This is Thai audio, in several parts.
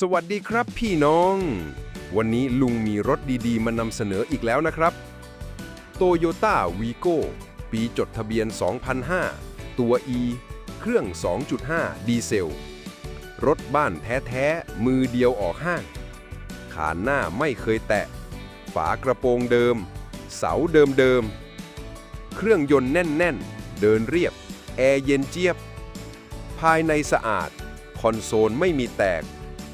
สวัสดีครับพี่น้อง วันนี้ลุงมีรถดีๆ มานำเสนออีกแล้วนะครับ Toyota Vigo ปีจดทะเบียน 2005 ตัว E เครื่อง 2.5 ดีเซล รถบ้านแท้ๆ มือเดียวออกห้าง ขานหน้าไม่เคยแตะ ฝากระโปรงเดิม เสาเดิมๆ เครื่องยนต์แน่นๆ เดินเรียบ แอร์เย็นเจี๊ยบ ภายในสะอาด คอนโซลไม่มีแตก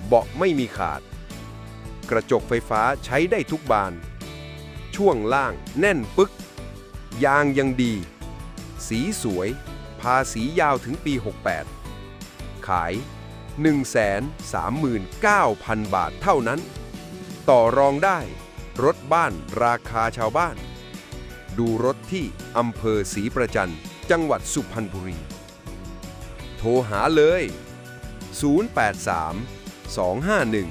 เบาะไม่มีขาด กระจกไฟฟ้าใช้ได้ทุกบาน ช่วงล่างแน่นปึก ยางยังดี สีสวย ภาษียาวถึงปี 68 ขาย 139,000 บาทเท่านั้น ต่อรองได้ รถบ้านราคาชาวบ้าน ดูรถที่อำเภอศรีประจัน จังหวัดสุพรรณบุรี โทรหาเลย 083 251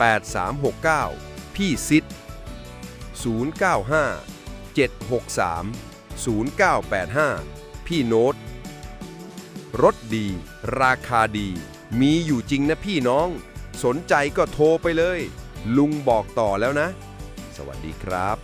8369 พี่ซิด095 763 0985 พี่โน้ต รถดี ราคาดี มีอยู่จริงนะพี่น้อง สนใจก็โทรไปเลย ลุงบอกต่อแล้วนะ สวัสดีครับ